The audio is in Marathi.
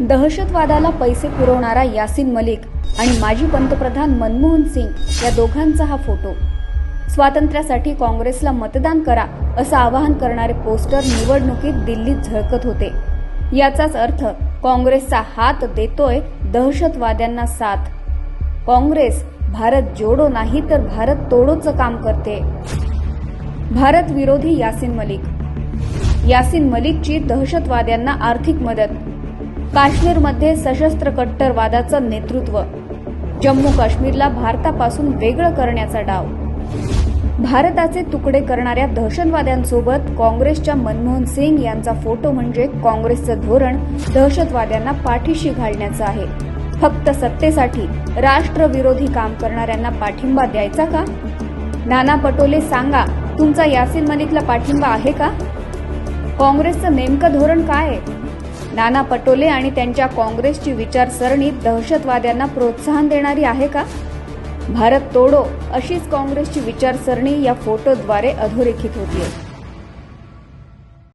दहशतवादाला पैसे पुरवणारा यासिन मलिक आणि माजी पंतप्रधान मनमोहन सिंग या दोघांचा हा फोटो. स्वातंत्र्यासाठी काँग्रेसला मतदान करा असं आवाहन करणारे पोस्टर निवडणुकीत दिल्लीत झळकत होते. याचाच अर्थ काँग्रेसचा हात देतोय दहशतवाद्यांना साथ. काँग्रेस भारत जोडो नाही तर भारत तोडोचं काम करते. भारत विरोधी यासिन मलिक. यासिन मलिकची दहशतवाद्यांना आर्थिक मदत. काश्मीरमध्ये सशस्त्र कट्टरवादाचं नेतृत्व. जम्मू काश्मीरला भारतापासून वेगळं करण्याचा डाव. भारताचे तुकडे करणाऱ्या दहशतवाद्यांसोबत काँग्रेसच्या मनमोहन सिंग यांचा फोटो म्हणजे काँग्रेसचं धोरण दहशतवाद्यांना पाठीशी घालण्याचं आहे. फक्त सत्तेसाठी राष्ट्रविरोधी काम करणाऱ्यांना पाठिंबा द्यायचा का? नाना पटोले सांगा तुमचा यासिन मलिकला पाठिंबा आहे का? काँग्रेसचं नेमकं धोरण काय आहे? नाना पटोले आणि त्यांच्या काँग्रेसची विचारसरणी दहशतवाद्यांना प्रोत्साहन देणारी आहे का? भारत तोडो अशीच काँग्रेसची विचारसरणी या फोटोद्वारे अधोरेखित होतीये.